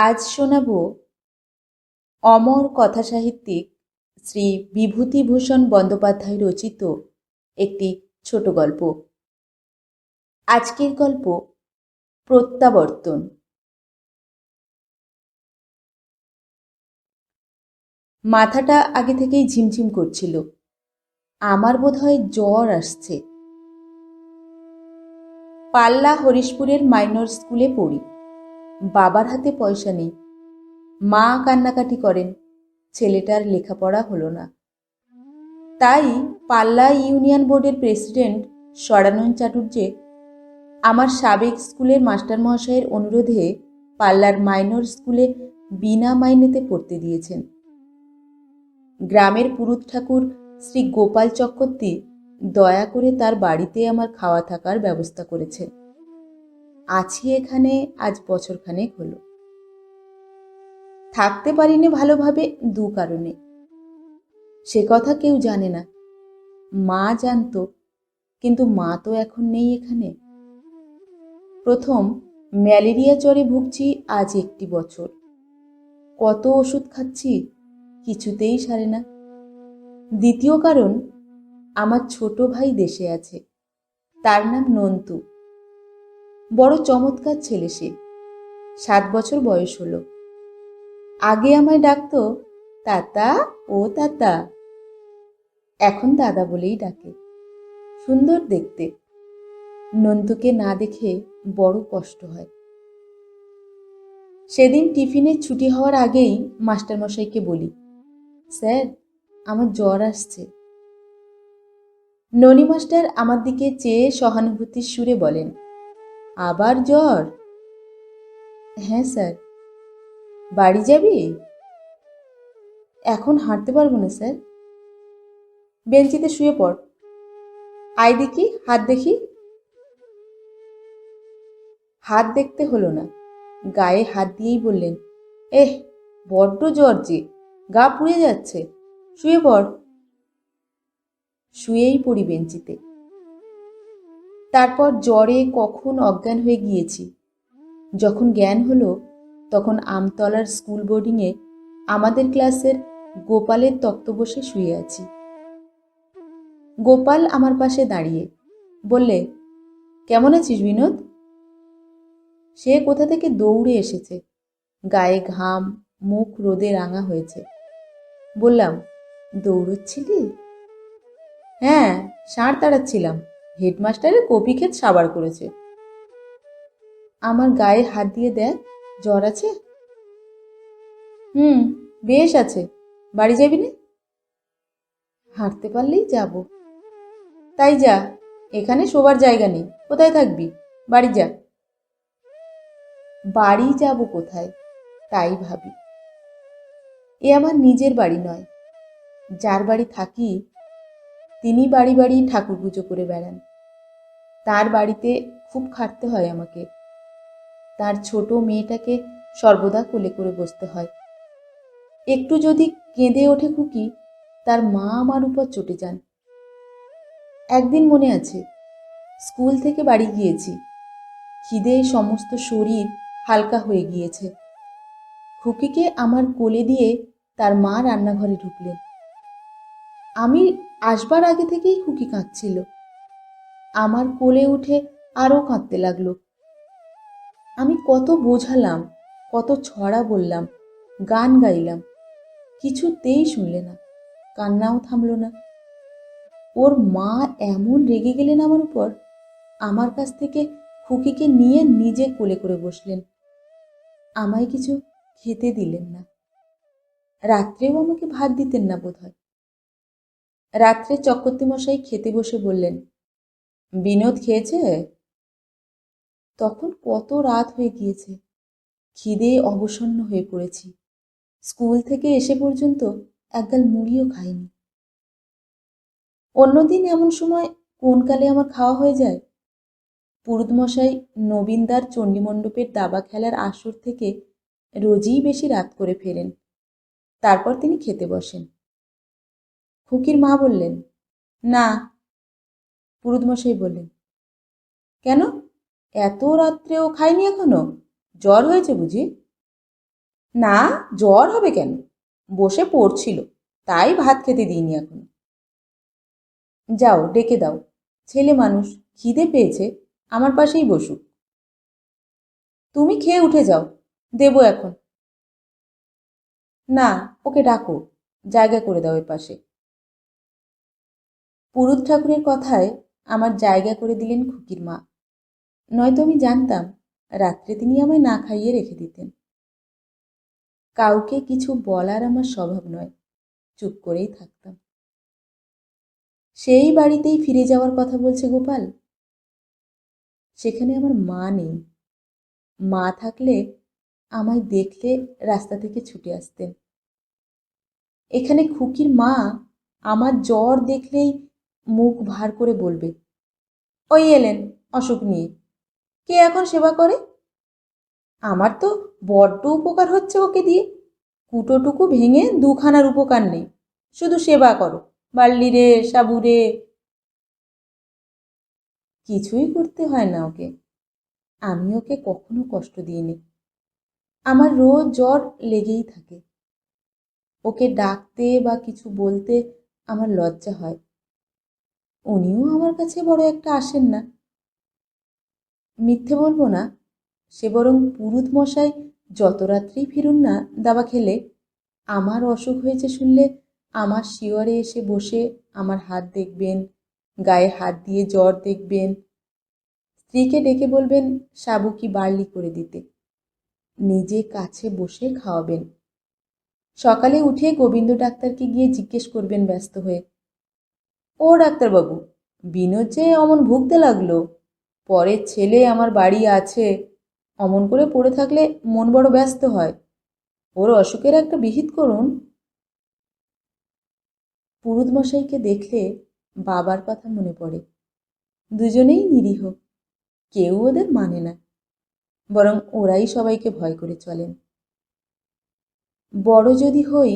আজ শোনাব অমর কথাসাহিত্যিক শ্রী বিভূতিভূষণ বন্দ্যোপাধ্যায় রচিত একটি ছোট গল্প। আজকের গল্প প্রত্যাবর্তন। মাথাটা আগে থেকেই ঝিমঝিম করছিল। আমার বোধহয় জ্বর আসছে। পাল্লা হরিশপুরের মাইনর স্কুলে পড়ি। বাবার হাতে পয়সা নেই। মা কান্নাকাটি করেন। ছেলেটার লেখাপড়া হলো না। তাই পাল্লা ইউনিয়ন বোর্ডের প্রেসিডেন্ট সরানন চাটুর্যে আমার সাবেক স্কুলের মাস্টার মহাশয়ের অনুরোধে পাল্লার মাইনর স্কুলে বিনা মাইনেতে পড়তে দিয়েছেন। গ্রামের পুরুত ঠাকুর শ্রী গোপাল চক্রবর্তী দয়া করে তার বাড়িতে আমার খাওয়া থাকার ব্যবস্থা করেছেন। আছি এখানে, আজ বছরখানেক হলো। থাকতে পারিনি ভালোভাবে, দু কারণে। সে কথা কেউ জানে না। মা জানতো, কিন্তু মা তো এখন নেই এখানে। প্রথম, ম্যালেরিয়া জ্বরে ভুগছি আজ একটি বছর। কত ওষুধ খাচ্ছি, কিছুতেই সারে না। দ্বিতীয় কারণ, আমার ছোট ভাই দেশে আছে। তার নাম নন্তু। বড় চমৎকার ছেলে সে। সাত বছর বয়স হলো। আগে আমায় ডাকতো, তাতা, ও তাতা। এখন দাদা বলেই ডাকে। সুন্দর দেখতে। নন্তুকে না দেখে বড় কষ্ট হয়। সেদিন টিফিনের ছুটি হওয়ার আগেই মাস্টারমশাইকে বলি, স্যার, আমার জ্বর আসছে। ননি মাস্টার আমার দিকে চেয়ে সহানুভূতির সুরে বলেন আবার জ্বর? হ্যাঁ স্যার। বাড়ি যাবি? এখন হাঁটতে পারব না, স্যার। বেঞ্চিতে শুয়ে পড়। আয় দেখি, হাত দেখি। হাত দেখতে হলো না। গায়ে হাত দিয়েই বললেন, এহ, বড্ড জ্বর যে, গা পুড়ে যাচ্ছে। শুয়ে পড়। শুয়েই পড়ি বেঞ্চিতে। তারপর জ্বরে কখন অজ্ঞান হয়ে গিয়েছি। যখন জ্ঞান হলো, তখন আমতলার স্কুল বোর্ডিংয়ে আমাদের ক্লাসের গোপালের তক্ত বসে শুয়ে আছি। গোপাল আমার পাশে দাঁড়িয়ে বললে, কেমন আছিস বিনোদ? সে কোথা থেকে দৌড়ে এসেছে। গায়ে ঘাম, মুখ রোদে রাঙা হয়েছে। বললাম, দৌড়চ্ছিলি? হ্যাঁ ষাঁড় তাড়াচ্ছিলাম। হেডমাস্টারের কপি ক্ষেত সাবার করেছে। আমার গায়ে হাত দিয়ে দেখ, জ্বর আছে? হুম, বেশ আছে। বাড়ি যাবি না? হাঁটতে পারলেই যাব। তাই যা, এখানে শোবার জায়গা নেই। কোথায় থাকবি? বাড়ি যা। বাড়ি যাব কোথায়? তাই ভাবি। এ আমার নিজের বাড়ি নয়। যার বাড়ি থাকি, তিনি বাড়ি বাড়ি ঠাকুর পুজো করে বেড়ান। তার বাড়িতে খুব খাটতে হয় আমাকে। তার ছোট মেয়েটাকে সর্বদা কোলে করে বসতে হয়। একটু যদি কেঁদে ওঠে খুকি, তার মা আমার উপর চটে যান। একদিন মনে আছে, স্কুল থেকে বাড়ি গিয়েছি। খিদে সমস্ত শরীর হালকা হয়ে গিয়েছে। খুকিকে আমার কোলে দিয়ে তার মা রান্নাঘরে ঢুকলেন। আমি আসবার আগে থেকেই খুকি কাঁদছিল। আমার কোলে উঠে আরও কাঁদতে লাগল। আমি কত বোঝালাম, কত ছড়া বললাম, গান গাইলাম, কিছুতেই শুনলে না, কান্নাও থামল না। ওর মা এমন রেগে গেলেন আমার উপর, আমার কাছ থেকে খুকিকে নিয়ে নিজে কোলে করে বসলেন। আমায় কিছু খেতে দিলেন না। রাত্রেও আমাকে ভাত দিতেন না বোধ হয় রাত্রে চক্রবর্তী মশাই খেতে বসে বললেন বিনোদ খেয়েছে? তখন কত রাত হয়ে গিয়েছে। খিদে অবসন্ন হয়ে পড়েছি। স্কুল থেকে এসে পর্যন্ত একগাল মুড়িও খাইনি। অন্যদিন এমন সময় কোনকালে আমার খাওয়া হয়ে যায়? পুরুতমশাই নবীনদার চণ্ডীমণ্ডপের দাবা খেলার আসর থেকে রোজই বেশি রাত করে ফেরেন। তারপর তিনি খেতে বসেন। খুকির মা বললেন, না পুরুতমশাই বললেন, কেন? এত রাত্রেও খায়নি এখনও? জ্বর হয়েছে বুঝি? না, জ্বর হবে কেন? বসে পড়ছিল, তাই ভাত খেতে দিইনি এখন। যাও, ডেকে দাও। ছেলে মানুষ, খিদে পেয়েছে, আমার পাশেই বসুক। তুমি খেয়ে উঠে যাও, দেবো এখন। না, ওকে ডাকো, জায়গা করে দাও এর পাশে। পুরুত ঠাকুরের কথায় আমার জায়গা করে দিলেন খুকির মা। নয়তো আমি জানতাম, রাত্রে তিনি আমায় না খাইয়ে রেখে দিতেন। কাউকে কিছু বলার আমার স্বভাব নয়, চুপ করেই থাকতাম। সেই বাড়িতেই ফিরে যাওয়ার কথা বলছে গোপাল। সেখানে আমার মা নেই। মা থাকলে আমায় দেখলে রাস্তা থেকে ছুটে আসতেন। এখানে খুকির মা আমার জ্বর দেখলেই মুখ ভার করে বলবে, ওই এলেন অসুখ নিয়ে। কে এখন সেবা করে? আমার তো বড্ড উপকার হচ্ছে ওকে দিয়ে। কুটোটুকু ভেঙে দুখানার উপকার নেই। শুধু সেবা করো বাল্লি রে, সাবু রে। কিছুই করতে হয় না ওকে। আমি ওকে কখনো কষ্ট দিইনি। আমার রোজ জ্বর লেগেই থাকে। ওকে ডাকতে বা কিছু বলতে আমার লজ্জা হয়। উনিও আমার কাছে বড় একটা আসেন না। মিথ্যে বলব না, সে বরং পুরুত মশাই যত রাত্রেই ফিরুন না, দাবা খেলে, আমার অসুখ হয়েছে শুনলে আমার শিওরে এসে বসে আমার হাত দেখবেন, গায়ে হাত দিয়ে জ্বর দেখবেন, স্ত্রীকে ডেকে বলবেন সাবু কি বার্লি করে দিতে। নিজে কাছে বসে খাওয়াবেন। সকালে উঠে গোবিন্দ ডাক্তারকে গিয়ে জিজ্ঞেস করবেন ব্যস্ত হয়ে ও ডাক্তারবাবু, বিনোদ যে অমন ভুগতে লাগল। পরের ছেলে আমার বাড়ি আছে, অমন করে পড়ে থাকলে মন বড় ব্যস্ত হয়। ওর অসুখের একটা বিহিত করুন। পুরুত মশাইকে দেখলে বাবার কথা মনে পড়ে। দুজনেই নিরীহ, কেউ ওদের মানে না, বরং ওরাই সবাইকে ভয় করে চলেন। বড় যদি হই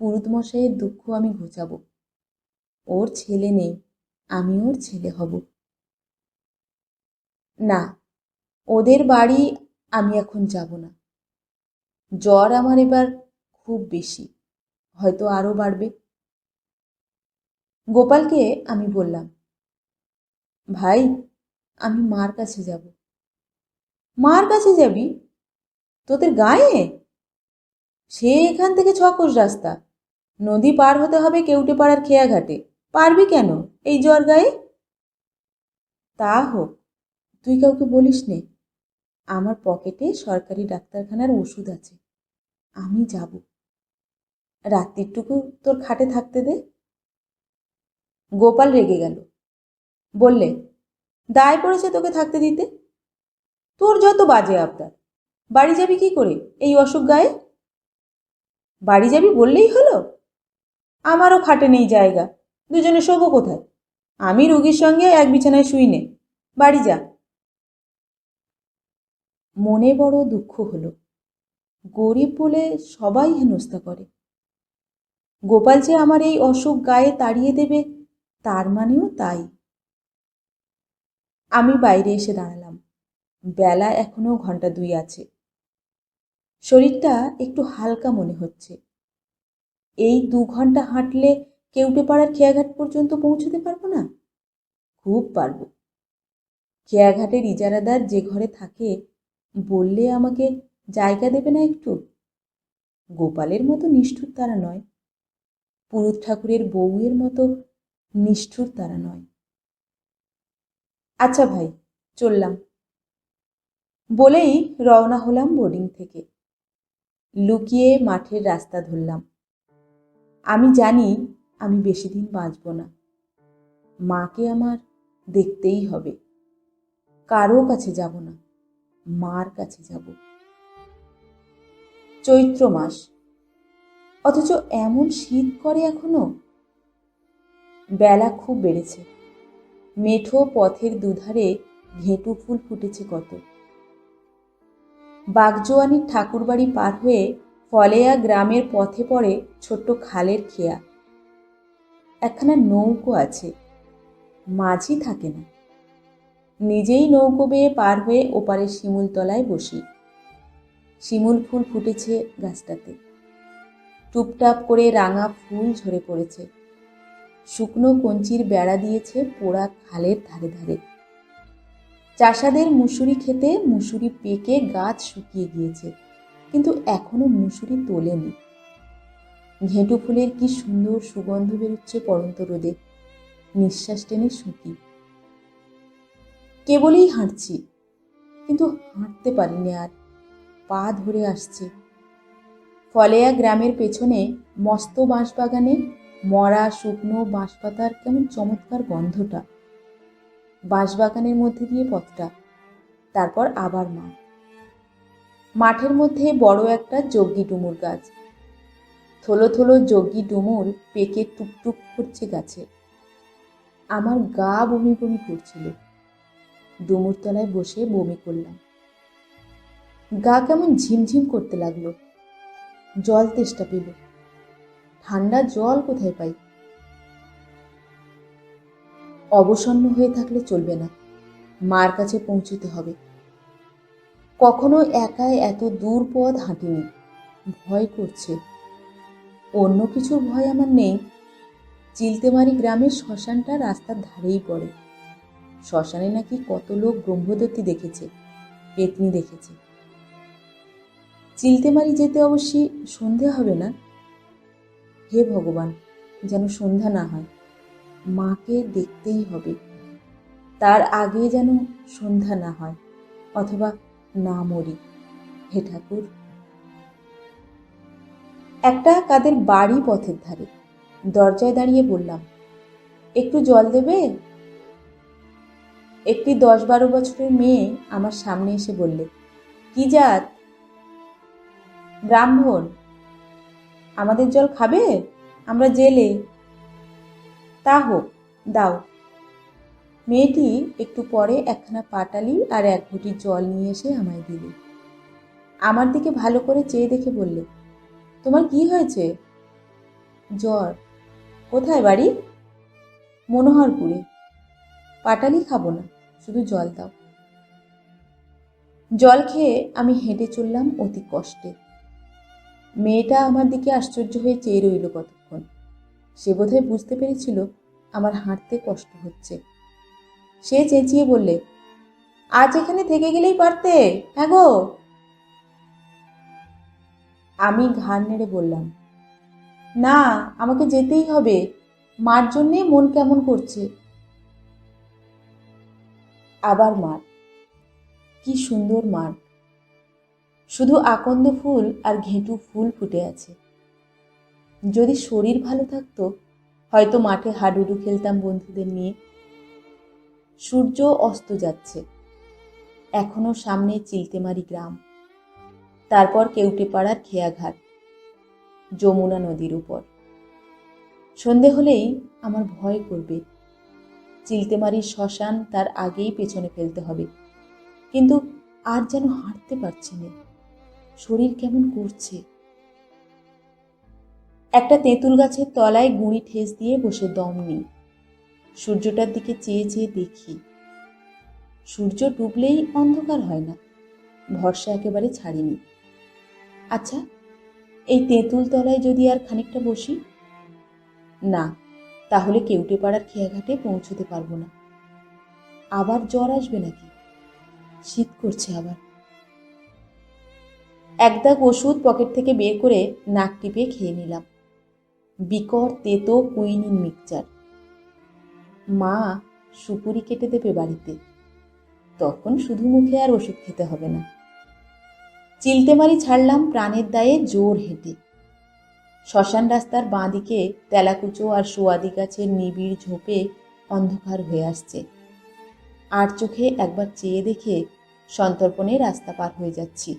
পুরুত মশাইয়ের দুঃখ আমি ঘোচাবো। ওর ছেলে নেই, আমি ওর ছেলে হব। না, ওদের বাড়ি আমি এখন যাব না। জ্বর আমার এবার খুব বেশি, হয়তো আরও বাড়বে। গোপালকে আমি বললাম, ভাই, আমি মার কাছে যাব। মার কাছে যাবি? তোদের গায়ে? সে এখান থেকে ছকোশ রাস্তা। নদী পার হতে হবে কেউটে পাড়ার খেয়াঘাটে। পারবি কেন? এই জ্বর গায়ে? তা হোক, তুই কাউকে বলিস নে। আমার পকেটে সরকারি ডাক্তারখানার ওষুধ আছে। আমি যাব। রাত্রিটুকু তোর খাটে থাকতে দে। গোপাল রেগে গেল। বললে, দায় পড়েছে তোকে থাকতে দিতে? তোর যত বাজে আবদার। বাড়ি যাবি কি করে? এই অসুখ গায়ে? বাড়ি যাবি বললেই হলো? আমারও খাটে নেই জায়গা। দুজনে শোবো কোথায়? আমি রুগীর সঙ্গে এক বিছানায় শুই নে। বাড়ি যা। মনে বড় দুঃখ হলো। গরিব বলে সবাই হেনস্থা করে। গোপাল যে আমার এই অসুখ গায়ে তাড়িয়ে দেবে, তার মানেও তাই। আমি বাইরে এসে দাঁড়ালাম। বেলা এখনও ঘণ্টা দুই আছে। শরীরটা একটু হালকা মনে হচ্ছে। এই দু ঘণ্টা হাঁটলে কেউটে পাড়ার খেয়াঘাট পর্যন্ত পৌঁছতে পারব না? খুব পারব। খেয়াঘাটের ইজারাদার যে ঘরে থাকে, বললে আমাকে জায়গা দেবে না একটু? গোপালের মতো নিষ্ঠুর তারা নয়। পুরুত ঠাকুরের বউয়ের মতো নিষ্ঠুর তারা নয়। আচ্ছা ভাই, চললাম। বলেই রওনা হলাম বোর্ডিং থেকে। লুকিয়ে মাঠের রাস্তা ধরলাম। আমি জানি আমি বেশি দিন বাঁচব না। মাকে আমার দেখতেই হবে। কারও কাছে যাব না, মার কাছে যাব। চৈত্র মাস। অথচ এমন শীত করে এখনও? বেলা খুব বেড়েছে। মেঠো পথের দুধারে ঘেঁটু ফুল ফুটেছে কত। বাগজোয়ানির ঠাকুরবাড়ি পার হয়ে ফলেয়া গ্রামের পথে পড়ে ছোট্ট খালের খেয়া। একখানা নৌকো আছে। মাঝি থাকে না। নিজেই নৌকো বেয়ে পার হয়ে ওপারের শিমুলতলায় বসি। শিমুল ফুল ফুটেছে গাছটাতে। টুপটাপ করে রাঙা ফুল ঝরে পড়েছে। শুকনো কঞ্চির বেড়া দিয়েছে পোড়া খালের ধারে ধারে। চাষাদের মুসুরি খেতে মুসুরি পেকে গাছ শুকিয়ে গিয়েছে, কিন্তু এখনও মুসুরি তোলেনি। ঘেঁটু ফুলের কি সুন্দর সুগন্ধ বেরোচ্ছে পরন্ত রোদে। নিঃশ্বাস টেনে শুকি। কেবলই হাঁটছি, কিন্তু হাঁটতে পারিনি আর, পা ধরে আসছে। ফলেয়া গ্রামের পেছনে মস্ত বাঁশবাগানে মরা শুকনো বাঁশপাতার কেমন চমৎকার গন্ধটা। বাঁশবাগানের মধ্যে দিয়ে পথটা, তারপর আবার মাঠ। মাঠের মধ্যে বড় একটা যজ্ঞি ডুমুর গাছ। থলো থলো যজ্ঞি ডুমুর পেকে টুকটুক করছে গাছে। আমার গা বমি বমি করছিল। ডুমুর তলায় বসে বমি করলাম। গা কেমন ঝিমঝিম করতে লাগল। জল তেষ্টা পেল। ঠান্ডা জল কোথায় পাই? অবসন্ন হয়ে থাকলে চলবে না। মার কাছে পৌঁছতে হবে। কখনো একাই এত দূর পথ হাঁটিনি। ভয় করছে। অন্য কিছুর ভয় আমার নেই। চিলতেমারি গ্রামের শ্মশানটা রাস্তার ধারেই পড়ে। শ্মশানে নাকি কত লোক ব্রহ্মদত্তী দেখেছে, পেতনি দেখেছে। চিলতেমারি যেতে অবশ্যই সন্ধে হবে না? হে ভগবান, যেন সন্ধ্যা না হয়, মাকে দেখতেই হবে। তার আগে যেন সন্ধ্যা না হয়, অথবা না মরি। হে ঠাকুর। একটা কাদের বাড়ি পথের ধারে। দরজায় দাঁড়িয়ে বললাম, একটু জল দেবে? একটি দশ বারো বছরের মেয়ে আমার সামনে এসে বললে, কি জাত? ব্রাহ্মণ। আমাদের জল খাবে? আমরা জেলে। তা হোক, দাও। মেয়েটি একটু পরে একখানা পাটালি আর এক ঘটি জল নিয়ে এসে আমায় দিলে। আমার দিকে ভালো করে চেয়ে দেখে বললে তোমার কি হয়েছে? জ্বর। কোথায় বাড়ি? মনোহরপুরে। পাটালি খাব না, শুধু জল দাও। জল খেয়ে আমি হেঁটে চললাম অতি কষ্টে। মেয়েটা আমার দিকে আশ্চর্য হয়ে চেয়ে রইল কতক্ষণ। সে বোধহয় বুঝতে পেরেছিল আমার হাঁটতে কষ্ট হচ্ছে। সে চেঁচিয়ে বললে, আজ এখানে থেকে গেলেই পারতে হ্যাঁ গো? আমি ঘাড় নেড়ে বললাম, না, আমাকে যেতেই হবে। মার জন্যে মন কেমন করছে? আবার মাঠ কি সুন্দর মাঠ শুধু আকন্দ ফুল আর ঘেঁটু ফুল ফুটে আছে। যদি শরীর ভালো থাকতো, হয়তো মাঠে হাডুডু খেলতাম বন্ধুদের নিয়ে। সূর্য অস্ত যাচ্ছে। এখনও সামনে চিলতেমারি গ্রাম। তারপর কেউটেপাড়ার খেয়াঘাট, যমুনা নদীর উপর। সন্ধে হলেই আমার ভয় করবে। চিলতেমারির শ্মশান তার আগেই পেছনে ফেলতে হবে। কিন্তু আর যেন হাঁটতে পারছি না। শরীর কেমন করছে? একটা তেঁতুল গাছের তলায় গুঁড়ি ঠেস দিয়ে বসে দম নিই। সূর্যটার দিকে চেয়ে চেয়ে দেখি। সূর্য ডুবলেই অন্ধকার হয় না। ভরসা একেবারে ছাড়িনি। আচ্ছা এই তেঁতুল তলায় যদি আর খানিকটা বসি? না, তাহলে কেউটে পাড়ার খেয়াঘাটে পৌঁছতে পারব না। আবার জ্বর আসবে নাকি? শীত করছে আবার। এক দাগ ওষুধ পকেট থেকে বের করে নাক টিপে খেয়ে নিলাম। বিকট তেতো কুইনিন মিক্সচার। মা সুপুরি কেটে দেবে বাড়িতে। তখন শুধু মুখে আর ওষুধ খেতে হবে না। চিলতেমারি ছাড়লাম প্রাণের দায়ে জোর হেঁটে। শ্মশান রাস্তার বাঁ দিকে তেলাকুচো আর সোয়াদি গাছের নিবিড় ঝোপে অন্ধকার হয়ে আসছে। আর চোখে একবার চেয়ে দেখে সন্তর্পণে রাস্তা পার হয়ে যাচ্ছি।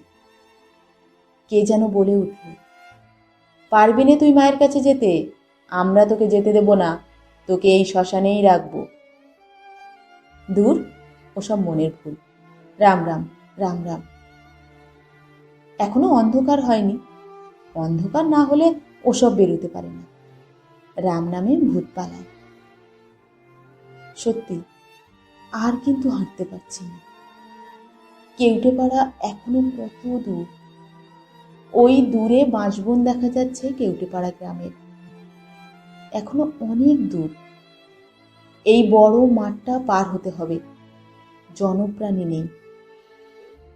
কে যেন বলে উঠল, পারবি না তুই মায়ের কাছে যেতে, আমরা তোকে যেতে দেব না, তোকে এই শ্মশানেই রাখব। দূর, ওসব মনের ভুল। রাম রাম রাম রাম। এখনও অন্ধকার হয়নি। অন্ধকার না হলে ওসব বেরোতে পারে না। রাম নামে ভূত পালায় সত্যি, আর কিন্তু হাঁটতে পারছি না। কেউটে পাড়া এখনও কত দূর। ওই দূরে বাঁশবন দেখা যাচ্ছে কেউটেপাড়া গ্রামের। এখনও অনেক দূর। এই বড় মাঠটা পার হতে হবে। জনপ্রাণী নেই।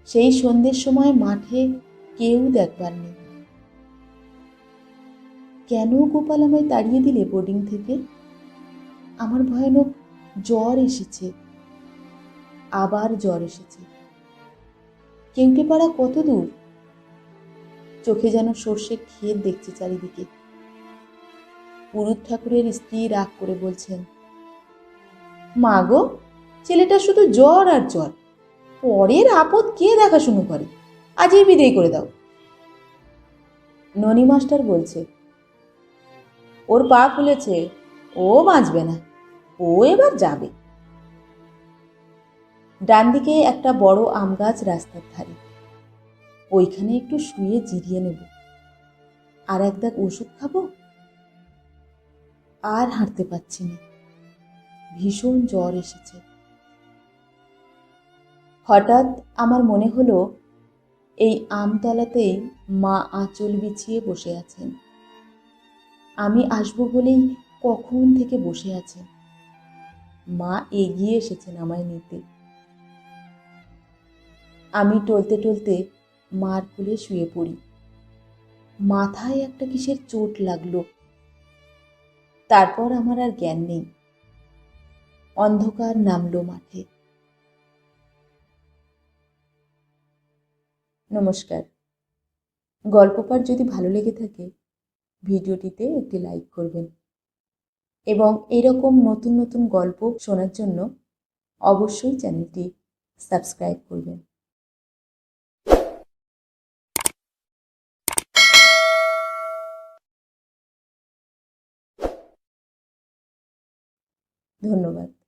সেই সন্ধ্যের সময় মাঠে কেউ দেখবার নেই। কেন গোপাল আমায় তাড়িয়ে দিলে বোর্ডিং থেকে? আমার ভয়ানক জ্বর এসেছে। আবার জ্বর এসেছে। কেউটেপাড়া কত দূর? চোখে যেন সর্ষে ক্ষেত দেখছে চারিদিকে। পুরুত ঠাকুরের স্ত্রী রাগ করে বলছেন, মা গো, ছেলেটা শুধু জ্বর আর জ্বর। পরের আপদ কে দেখাশুনো করে? আজই বিদায় করে দাও। ননি মাস্টার বলছে, ওর পা ফুলেছে, ও বাঁচবে না, ও এবার যাবে। ডান দিকে একটা বড় আম গাছ রাস্তার ধারে, ওইখানে একটু শুয়ে জিরিয়ে নেব। আর এক দাগ ওষুধ খাব? আর হাঁটতে পারছি না। ভীষণ জ্বর এসেছে। হঠাৎ আমার মনে হলো এই আমতলাতেই মা আঁচল বিছিয়ে বসে আছেন। আমি আসব বলেই কখন থেকে বসে আছেন মা এগিয়ে এসেছেন আমায় নিতে। আমি টলতে টলতে মার কোলে শুয়ে পড়ি। মাথায় একটা কিসের চোট লাগল। তারপর আমার আর জ্ঞান নেই। অন্ধকার নামলো মাঠে। নমস্কার। গল্প পাঠ যদি ভালো লেগে থাকে, ভিডিওটিতে একটি লাইক করবেন। এবং এরকম নতুন নতুন গল্প শোনার জন্য অবশ্যই চ্যানেলটি সাবস্ক্রাইব করবেন। ধন্যবাদ।